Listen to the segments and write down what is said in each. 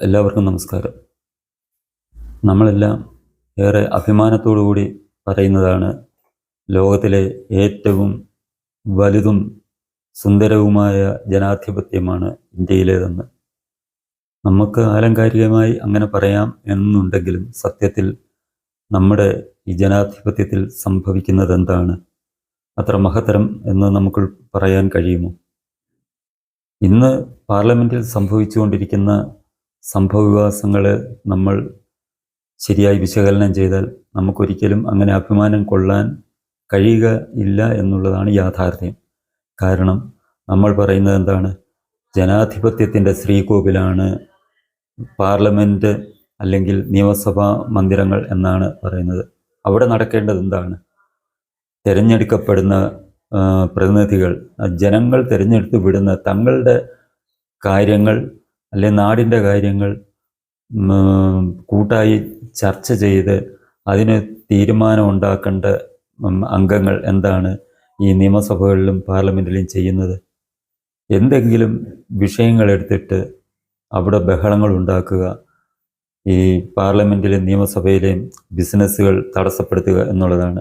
എല്ലാവർക്കും നമസ്കാരം. നമ്മളെല്ലാം ഏറെ കൂടി പറയുന്നതാണ് ലോകത്തിലെ ഏറ്റവും വലുതും സുന്ദരവുമായ ജനാധിപത്യമാണ് ഇന്ത്യയിലേതെന്ന്. നമുക്ക് ആലങ്കാരികമായി അങ്ങനെ പറയാം എന്നുണ്ടെങ്കിലും സത്യത്തിൽ നമ്മുടെ ഈ ജനാധിപത്യത്തിൽ സംഭവിക്കുന്നത് എന്താണ് അത്ര മഹത്തരം എന്ന് നമുക്ക് പറയാൻ കഴിയുമോ? ഇന്ന് പാർലമെന്റിൽ സംഭവിച്ചുകൊണ്ടിരിക്കുന്ന സംഭവവികാസങ്ങൾ നമ്മൾ ശരിയായി വിശകലനം ചെയ്താൽ നമുക്കൊരിക്കലും അങ്ങനെ അഭിമാനം കൊള്ളാൻ കഴിയുക ഇല്ല എന്നുള്ളതാണ് യാഥാർത്ഥ്യം. കാരണം നമ്മൾ പറയുന്നത് എന്താണ്? ജനാധിപത്യത്തിന്റെ ശ്രീകോവിലാണ് പാർലമെന്റ് അല്ലെങ്കിൽ നിയമസഭാ മന്ദിരങ്ങൾ എന്നാണ് പറയുന്നത്. അവിടെ നടക്കേണ്ടത് എന്താണ്? തിരഞ്ഞെടുക്കപ്പെടുന്ന പ്രതിനിധികൾ ജനങ്ങൾ തിരഞ്ഞെടുത്ത് വിടുന്ന തങ്ങളുടെ കാര്യങ്ങൾ അല്ലെ നാടിന്റെ കാര്യങ്ങൾ കൂട്ടായി ചർച്ച ചെയ്ത് അതിന് തീരുമാനം ഉണ്ടാക്കേണ്ട അംഗങ്ങൾ എന്താണ് ഈ നിയമസഭകളിലും പാർലമെന്റിലും ചെയ്യുന്നത്? എന്തെങ്കിലും വിഷയങ്ങൾ എടുത്തിട്ട് അവിടെ ബഹളങ്ങൾ ഉണ്ടാക്കുക ഈ പാർലമെന്റിലെയും നിയമസഭയിലെയും ബിസിനസ്സുകൾ തടസ്സപ്പെടുത്തുക എന്നുള്ളതാണ്.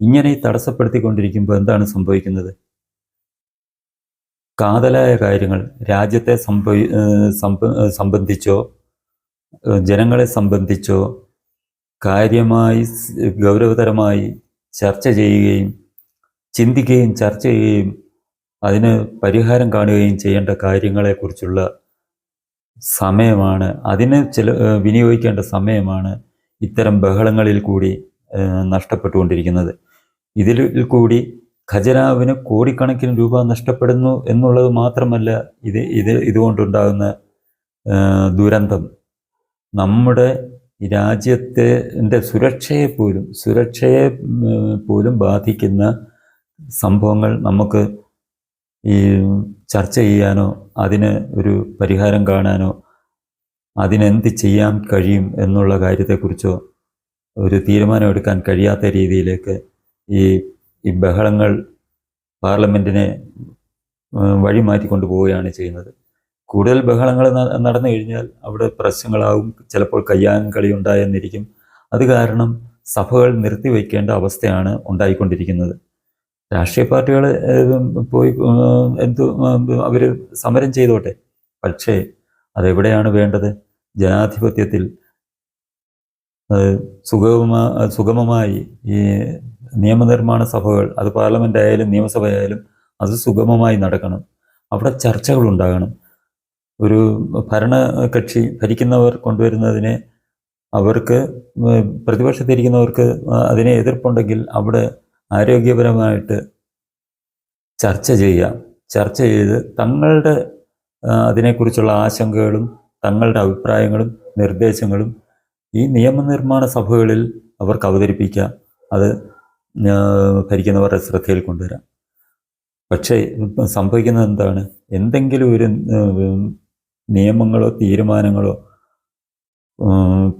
ഇങ്ങനെ തടസ്സപ്പെടുത്തിക്കൊണ്ടിരിക്കുമ്പോൾ എന്താണ് സംഭവിക്കുന്നത്? കാതലായ കാര്യങ്ങൾ രാജ്യത്തെ സംബന്ധിച്ചോ ജനങ്ങളെ സംബന്ധിച്ചോ കാര്യമായി ഗൗരവതരമായി ചർച്ച ചെയ്യുകയും ചിന്തിക്കുകയും ചർച്ച ചെയ്യുകയും അതിന് പരിഹാരം കാണുകയും ചെയ്യേണ്ട കാര്യങ്ങളെക്കുറിച്ചുള്ള സമയമാണ്. അതിന് ചില വിനിയോഗിക്കേണ്ട സമയമാണ് ഇത്തരം ബഹളങ്ങളിൽ കൂടി നഷ്ടപ്പെട്ടുകൊണ്ടിരിക്കുന്നത്. ഇതിൽ കൂടി ഖജനാവിന് കോടിക്കണക്കിന് രൂപ നഷ്ടപ്പെടുന്നു എന്നുള്ളത് മാത്രമല്ല ഇത് ഇത് ഇതുകൊണ്ടുണ്ടാകുന്ന ദുരന്തം. നമ്മുടെ രാജ്യത്തെ സുരക്ഷയെ പോലും സുരക്ഷയെ പോലും ബാധിക്കുന്ന സംഭവങ്ങൾ നമുക്ക് ഈ ചർച്ച ചെയ്യാനോ അതിന് ഒരു പരിഹാരം കാണാനോ അതിനെന്ത് ചെയ്യാൻ കഴിയും എന്നുള്ള കാര്യത്തെക്കുറിച്ചോ ഒരു തീരുമാനമെടുക്കാൻ കഴിയാത്ത രീതിയിലേക്ക് ഈ ഈ ബഹളങ്ങൾ പാർലമെന്റിനെ വഴിമാറ്റി വഴി മാറ്റിക്കൊണ്ടു പോവുകയാണ് ചെയ്യുന്നത്. കൂടുതൽ ബഹളങ്ങൾ നടന്നു കഴിഞ്ഞാൽ അവിടെ പ്രശ്നങ്ങളാവും ചിലപ്പോൾ കയ്യാൻ കളി ഉണ്ടായെന്നിരിക്കും. അത് കാരണം സഭകൾ നിർത്തിവെക്കേണ്ട അവസ്ഥയാണ് ഉണ്ടായിക്കൊണ്ടിരിക്കുന്നത്. രാഷ്ട്രീയ പാർട്ടികൾ പോയി എന്തു അവർ സമരം ചെയ്തോട്ടെ. പക്ഷേ അതെവിടെയാണ് വേണ്ടത്? ജനാധിപത്യത്തിൽ സുഗമ സുഗമമായി ഈ നിയമനിർമ്മാണ സഭകൾ അത് പാർലമെന്റ് ആയാലും നിയമസഭ ആയാലും അത് സുഗമമായി നടക്കണം. അവിടെ ചർച്ചകൾ ഉണ്ടാകണം. ഒരു ഭരണകക്ഷി ഭരിക്കുന്നവർ കൊണ്ടുവരുന്നതിനെ അവർക്ക് പ്രതിപക്ഷത്തിരിക്കുന്നവർക്ക് അതിനെ എതിർപ്പുണ്ടെങ്കിൽ അവിടെ ആരോഗ്യപരമായിട്ട് ചർച്ച ചെയ്യാം ചർച്ച ചെയ്ത് തങ്ങളുടെ അതിനെക്കുറിച്ചുള്ള ആശങ്കകളും തങ്ങളുടെ അഭിപ്രായങ്ങളും നിർദ്ദേശങ്ങളും ഈ നിയമനിർമ്മാണ സഭകളിൽ അവർക്ക് അവതരിപ്പിക്കാം അത് ഭരിക്കുന്നവരുടെ ശ്രദ്ധയിൽ കൊണ്ടുവരാം. പക്ഷേ സംഭവിക്കുന്നത് എന്താണ്? എന്തെങ്കിലും ഒരു നിയമങ്ങളോ തീരുമാനങ്ങളോ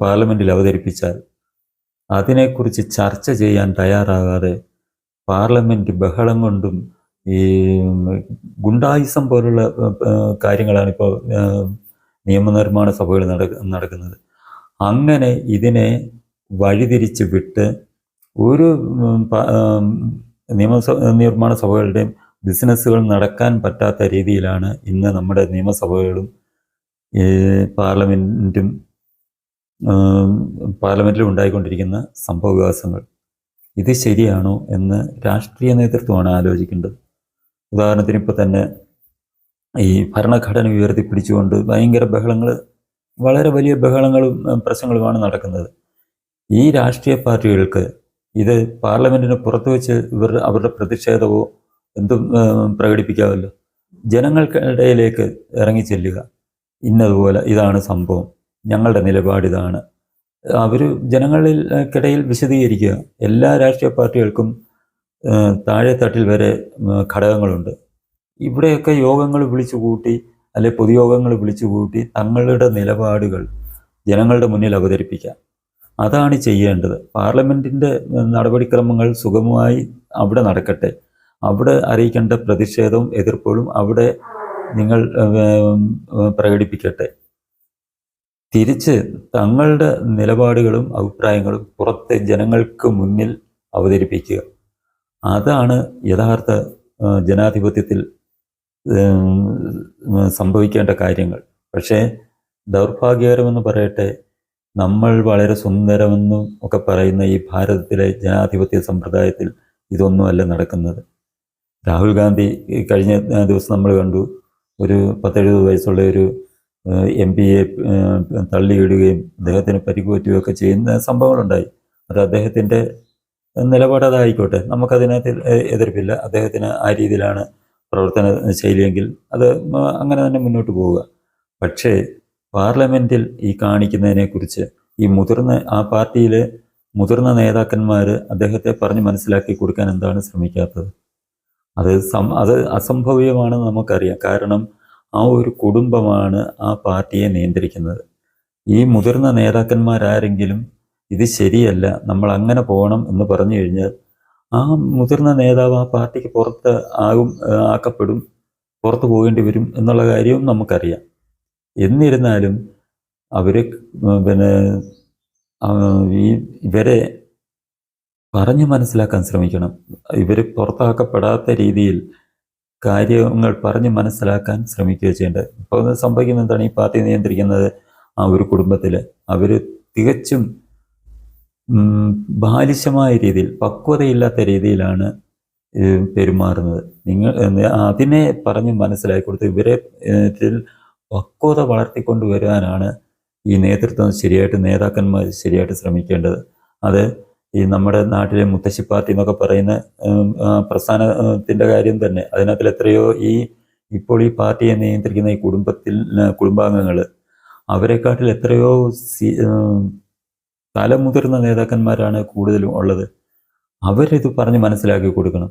പാർലമെന്റിൽ അവതരിപ്പിച്ചാൽ അതിനെക്കുറിച്ച് ചർച്ച ചെയ്യാൻ തയ്യാറാകാതെ പാർലമെന്റ് ബഹളം കൊണ്ടും ഈ ഗുണ്ടായുസം പോലുള്ള കാര്യങ്ങളാണ് ഇപ്പോൾ നിയമനിർമ്മാണ സഭകൾ നടക്കുന്നത്. അങ്ങനെ ഇതിനെ വഴിതിരിച്ച് വിട്ട് ഒരു നിയമസ നിർമ്മാണ സഭകളുടെയും ബിസിനസ്സുകൾ നടക്കാൻ പറ്റാത്ത രീതിയിലാണ് ഇന്ന് നമ്മുടെ നിയമസഭകളും പാർലമെന്റും പാർലമെന്റിലും ഉണ്ടായിക്കൊണ്ടിരിക്കുന്ന സംഭവവികാസങ്ങൾ. ഇത് ശരിയാണോ എന്ന് രാഷ്ട്രീയ നേതൃത്വമാണ് ആലോചിക്കേണ്ടത്. ഉദാഹരണത്തിന് ഇപ്പോൾ തന്നെ ഈ ഭരണഘടന ഉയർത്തിപ്പിടിച്ചുകൊണ്ട് ഭയങ്കര ബഹളങ്ങൾ വളരെ വലിയ ബഹളങ്ങളും പ്രശ്നങ്ങളുമാണ് നടക്കുന്നത്. ഈ രാഷ്ട്രീയ പാർട്ടികൾക്ക് ഇത് പാർലമെന്റിന് പുറത്തു വെച്ച് ഇവർ അവരുടെ പ്രതിഷേധമോ എന്തും പ്രകടിപ്പിക്കാമല്ലോ. ജനങ്ങൾക്കിടയിലേക്ക് ഇറങ്ങി ചെല്ലുക. ഇന്നതുപോലെ ഇതാണ് സംഭവം. ഞങ്ങളുടെ നിലപാട് ഇതാണ്. അവർ ജനങ്ങളിൽക്കിടയിൽ വിശദീകരിക്കുക. എല്ലാ രാഷ്ട്രീയ പാർട്ടികൾക്കും താഴെ തട്ടിൽ വരെ ഘടകങ്ങളുണ്ട്. ഇവിടെയൊക്കെ യോഗങ്ങൾ വിളിച്ചു കൂട്ടി അല്ലെ പൊതുയോഗങ്ങൾ വിളിച്ചു കൂട്ടി തങ്ങളുടെ നിലപാടുകൾ ജനങ്ങളുടെ മുന്നിൽ അവതരിപ്പിക്കാം. അതാണ് ചെയ്യേണ്ടത്. പാർലമെന്റിന്റെ നടപടിക്രമങ്ങൾ സുഗമമായി അവിടെ നടക്കട്ടെ. അവിടെ അറിയിക്കേണ്ട പ്രതിഷേധവും എതിർപ്പുകളും അവിടെ നിങ്ങൾ പ്രകടിപ്പിക്കട്ടെ. തിരിച്ച് തങ്ങളുടെ നിലപാടുകളും അഭിപ്രായങ്ങളും പുറത്തെ ജനങ്ങൾക്ക് മുന്നിൽ അവതരിപ്പിക്കുക. അതാണ് യഥാർത്ഥ ജനാധിപത്യത്തിൽ സംഭവിക്കേണ്ട കാര്യങ്ങൾ. പക്ഷേ ദൗർഭാഗ്യകരമെന്ന് പറയട്ടെ നമ്മൾ വളരെ സുന്ദരമെന്നും ഒക്കെ പറയുന്ന ഈ ഭാരതത്തിലെ ജനാധിപത്യ സമ്പ്രദായത്തിൽ ഇതൊന്നുമല്ല നടക്കുന്നത്. രാഹുൽ ഗാന്ധി കഴിഞ്ഞ ദിവസം നമ്മൾ കണ്ടു. ഒരു പത്തെഴുപത് വയസ്സുള്ള ഒരു എം പിയെ തള്ളിയിടുകയും അദ്ദേഹത്തിന് പരിക്കുപറ്റുകയൊക്കെ ചെയ്യുന്ന സംഭവങ്ങളുണ്ടായി. അത് അദ്ദേഹത്തിന്റെ നിലപാട് അതായിക്കോട്ടെ. നമുക്കതിനകത്ത് എ- എതിർപ്പില്ല. അദ്ദേഹത്തിന് ആ രീതിയിലാണ് പ്രവർത്തന ശൈലിയെങ്കിൽ അത് അങ്ങനെ തന്നെ മുന്നോട്ട് പോവുക. പക്ഷേ പാർലമെന്റിൽ ഈ കാണിക്കുന്നതിനെക്കുറിച്ച് ഈ മുതിർന്ന ആ പാർട്ടിയിലെ മുതിർന്ന നേതാക്കന്മാർ അദ്ദേഹത്തെ പറഞ്ഞ് മനസ്സിലാക്കി കൊടുക്കാൻ എന്താണ് ശ്രമിക്കാത്തത്? അത് സം അത് അസംഭവ്യമാണെന്ന് നമുക്കറിയാം. കാരണം ആ ഒരു കുടുംബമാണ് ആ പാർട്ടിയെ നിയന്ത്രിക്കുന്നത്. ഈ മുതിർന്ന നേതാക്കന്മാരാരെങ്കിലും ഇത് ശരിയല്ല നമ്മൾ അങ്ങനെ പോകണം എന്ന് പറഞ്ഞു കഴിഞ്ഞാൽ ആ മുതിർന്ന നേതാവ് ആ പാർട്ടിക്ക് പുറത്ത് ആകും ആക്കപ്പെടും പുറത്തു പോകേണ്ടി വരും എന്നുള്ള കാര്യവും നമുക്കറിയാം. എന്നിരുന്നാലും അവർ പിന്നെ ഈ ഇവരെ പറഞ്ഞ് മനസ്സിലാക്കാൻ ശ്രമിക്കണം. ഇവർ പുറത്താക്കപ്പെടാത്ത രീതിയിൽ കാര്യങ്ങൾ പറഞ്ഞ് മനസ്സിലാക്കാൻ ശ്രമിക്കുക ചെയ്യേണ്ടത്. ഇപ്പോൾ സംഭവിക്കുന്ന എന്താണ്? ഈ പാർട്ടി നിയന്ത്രിക്കുന്നത് ആ ഒരു കുടുംബത്തിൽ അവർ തികച്ചും ബാലിശമായ രീതിയിൽ പക്വതയില്ലാത്ത രീതിയിലാണ് പെരുമാറുന്നത്. നിങ്ങൾ അതിനെ പറഞ്ഞ് മനസ്സിലാക്കി കൊടുത്ത് ഇവരെ പക്വത വളർത്തിക്കൊണ്ടുവരാനാണ് ഈ നേതൃത്വം ശരിയായിട്ട് നേതാക്കന്മാർ ശരിയായിട്ട് ശ്രമിക്കേണ്ടത്. അത് ഈ നമ്മുടെ നാട്ടിലെ മുത്തശ്ശി പാർട്ടി എന്നൊക്കെ പറയുന്ന പ്രസ്ഥാനത്തിന്റെ കാര്യം തന്നെ. അതിനകത്തിൽ എത്രയോ ഈ ഇപ്പോൾ ഈ പാർട്ടിയെ നിയന്ത്രിക്കുന്ന ഈ കുടുംബത്തിൽ കുടുംബാംഗങ്ങൾ അവരെക്കാട്ടിൽ എത്രയോ സി തലമുതിർന്ന നേതാക്കന്മാരാണ് കൂടുതലും ഉള്ളത്. അവരിത് പറഞ്ഞ് മനസ്സിലാക്കി കൊടുക്കണം.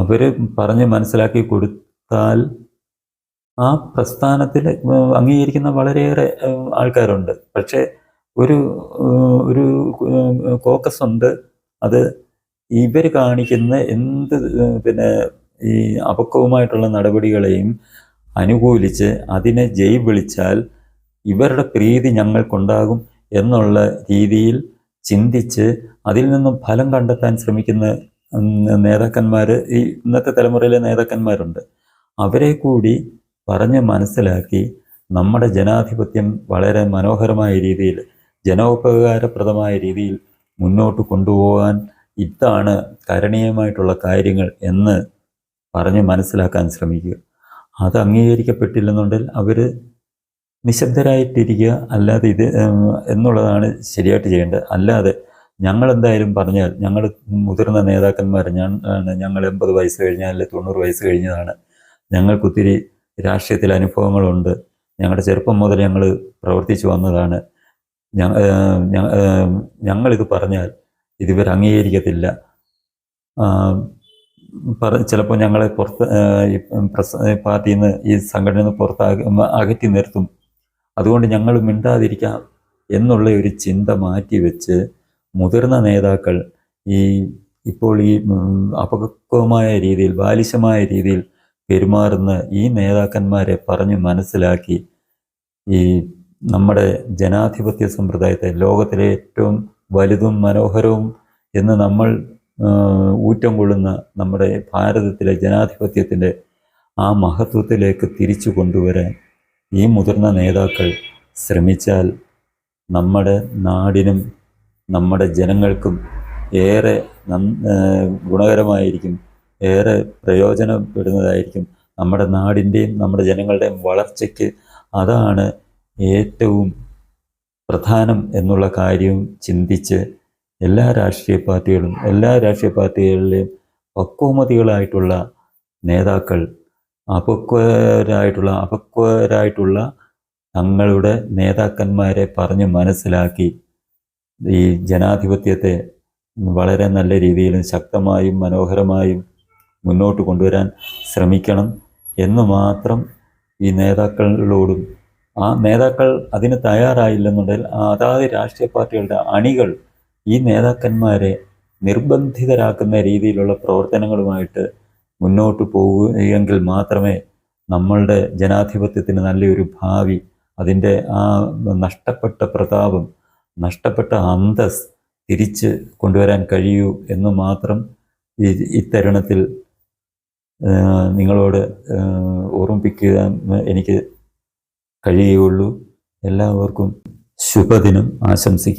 അവർ പറഞ്ഞ് മനസ്സിലാക്കി കൊടുത്താൽ ആ പ്രസ്ഥാനത്തിൽ അംഗീകരിക്കുന്ന വളരെയേറെ ആൾക്കാരുണ്ട്. പക്ഷേ ഒരു ഒരു കോക്കസ് ഉണ്ട്. അത് ഇവർ കാണിക്കുന്ന എന്ത് പിന്നെ ഈ അപക്വമായിട്ടുള്ള നടപടികളെയും അനുകൂലിച്ച് അതിനെ ജയ് വിളിച്ചാൽ ഇവരുടെ പ്രീതി ഞങ്ങൾക്കുണ്ടാകും എന്നുള്ള രീതിയിൽ ചിന്തിച്ച് അതിൽ നിന്നും ഫലം കണ്ടെത്താൻ ശ്രമിക്കുന്ന നേതാക്കന്മാർ ഈ ഇന്നത്തെ തലമുറയിലെ നേതാക്കന്മാരുണ്ട്. അവരെ കൂടി പറഞ്ഞ് മനസ്സിലാക്കി നമ്മുടെ ജനാധിപത്യം വളരെ മനോഹരമായ രീതിയിൽ ജനോപകാരപ്രദമായ രീതിയിൽ മുന്നോട്ട് കൊണ്ടുപോകാൻ ഇതാണ് കരണീയമായിട്ടുള്ള കാര്യങ്ങൾ എന്ന് പറഞ്ഞ് മനസ്സിലാക്കാൻ ശ്രമിക്കുക. അത് അംഗീകരിക്കപ്പെട്ടില്ലെന്നുണ്ടെങ്കിൽ അവർ നിശബ്ദരായിട്ടിരിക്കുക. അല്ലാതെ ഇത് എന്നുള്ളതാണ് ശരിയായിട്ട് ചെയ്യേണ്ടത്. അല്ലാതെ ഞങ്ങൾ എന്തായാലും പറഞ്ഞാൽ ഞങ്ങൾ മുതിർന്ന നേതാക്കന്മാർ ഞാൻ ഞങ്ങൾ എൺപത് വയസ്സ് കഴിഞ്ഞാൽ തൊണ്ണൂറ് വയസ്സ് കഴിഞ്ഞതാണ്. ഞങ്ങൾക്കൊത്തിരി രാഷ്ട്രീയത്തിൽ അനുഭവങ്ങളുണ്ട്. ഞങ്ങളുടെ ചെറുപ്പം മുതൽ ഞങ്ങൾ പ്രവർത്തിച്ചു വന്നതാണ്. ഞങ്ങളിത് പറഞ്ഞാൽ ഇതിവർ അംഗീകരിക്കത്തില്ല. ചിലപ്പോൾ ഞങ്ങളെ പുറത്ത് പാർട്ടിയിൽ നിന്ന് ഈ സംഘടനയിൽ നിന്ന് പുറത്താകി അകറ്റി നിർത്തും. അതുകൊണ്ട് ഞങ്ങൾ മിണ്ടാതിരിക്കാം എന്നുള്ള ഒരു ചിന്ത മാറ്റി വെച്ച് മുതിർന്ന നേതാക്കൾ ഈ ഇപ്പോൾ ഈ അപക്വമായ രീതിയിൽ ബാലിശമായ രീതിയിൽ പെരുമാറുന്ന ഈ നേതാക്കന്മാരെ പറഞ്ഞ് മനസ്സിലാക്കി ഈ നമ്മുടെ ജനാധിപത്യ സമ്പ്രദായത്തെ ലോകത്തിലെ ഏറ്റവും വലുതും മനോഹരവും എന്ന് നമ്മൾ ഊറ്റം കൊള്ളുന്ന നമ്മുടെ ഭാരതത്തിലെ ജനാധിപത്യത്തിന്റെ ആ മഹത്വത്തിലേക്ക് തിരിച്ചു കൊണ്ടുവരാൻ ഈ മുതിർന്ന നേതാക്കൾ ശ്രമിച്ചാൽ നമ്മുടെ നാടിനും നമ്മുടെ ജനങ്ങൾക്കും ഏറെ ഗുണകരമായിരിക്കും. ഏറെ പ്രയോജനപ്പെടുന്നതായിരിക്കും നമ്മുടെ നാടിന്റെയും നമ്മുടെ ജനങ്ങളുടെയും വളർച്ചയ്ക്ക്. അതാണ് ഏറ്റവും പ്രധാനം എന്നുള്ള കാര്യവും ചിന്തിച്ച് എല്ലാ രാഷ്ട്രീയ പാർട്ടികളും എല്ലാ രാഷ്ട്രീയ പാർട്ടികളിലെയും പക്വമതികളായിട്ടുള്ള നേതാക്കൾ അപക്വരായിട്ടുള്ള അപക്വരായിട്ടുള്ള തങ്ങളുടെ നേതാക്കന്മാരെ പറഞ്ഞ് മനസ്സിലാക്കി ഈ ജനാധിപത്യത്തെ വളരെ നല്ല രീതിയിലും ശക്തമായും മനോഹരമായും മുന്നോട്ട് കൊണ്ടുവരാൻ ശ്രമിക്കണം എന്ന് മാത്രം ഈ നേതാക്കളോടും ആ നേതാക്കൾ അതിന് തയ്യാറായില്ലെന്നുണ്ടെങ്കിൽ അതാത് രാഷ്ട്രീയ പാർട്ടികളുടെ അണികൾ ഈ നേതാക്കന്മാരെ നിർബന്ധിതരാക്കുന്ന രീതിയിലുള്ള പ്രവർത്തനങ്ങളുമായിട്ട് മുന്നോട്ട് പോവുകയെങ്കിൽ മാത്രമേ നമ്മളുടെ ജനാധിപത്യത്തിന് നല്ലൊരു ഭാവി അതിന്റെ ആ നഷ്ടപ്പെട്ട പ്രതാപം നഷ്ടപ്പെട്ട അന്തസ് തിരിച്ച് കൊണ്ടുവരാൻ കഴിയൂ എന്ന് മാത്രം ഈ ഇത്തരുണത്തിൽ നിങ്ങളോട് ഓർമ്മിപ്പിക്കുക എനിക്ക് കഴിയുകയുള്ളൂ. എല്ലാവർക്കും ശുഭദിനം ആശംസിക്കുന്നു.